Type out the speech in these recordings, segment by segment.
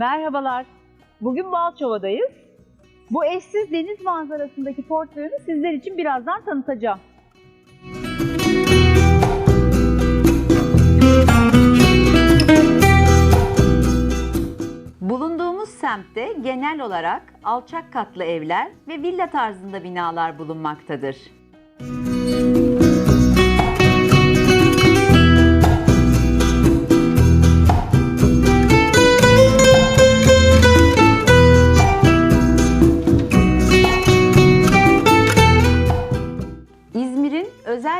Merhabalar. Bugün Balçova'dayız. Bu eşsiz deniz manzarasındaki portföyümü sizler için birazdan tanıtacağım. Bulunduğumuz semtte genel olarak alçak katlı evler ve villa tarzında binalar bulunmaktadır.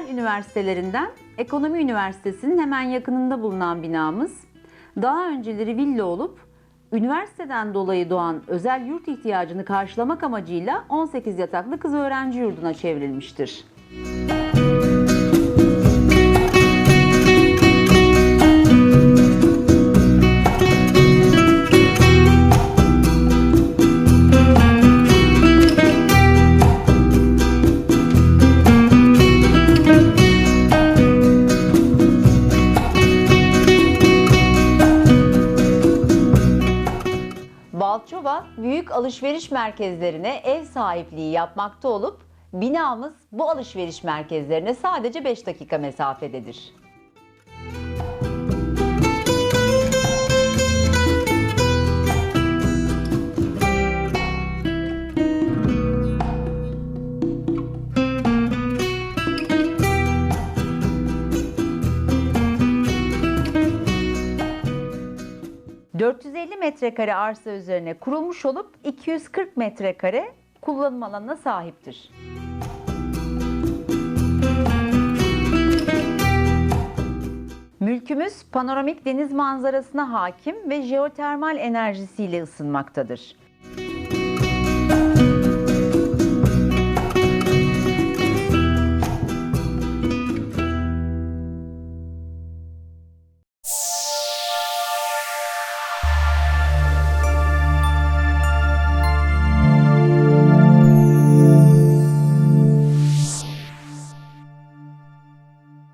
Özel üniversitelerinden Ekonomi Üniversitesi'nin hemen yakınında bulunan binamız daha önceleri villa olup üniversiteden dolayı doğan özel yurt ihtiyacını karşılamak amacıyla 18 yataklı kız öğrenci yurduna çevrilmiştir. Balçova büyük alışveriş merkezlerine ev sahipliği yapmakta olup binamız bu alışveriş merkezlerine sadece 5 dakika mesafededir. ...450 metrekare arsa üzerine kurulmuş olup 240 metrekare kullanım alanına sahiptir. Mülkümüz panoramik deniz manzarasına hakim ve jeotermal enerjisiyle ısınmaktadır.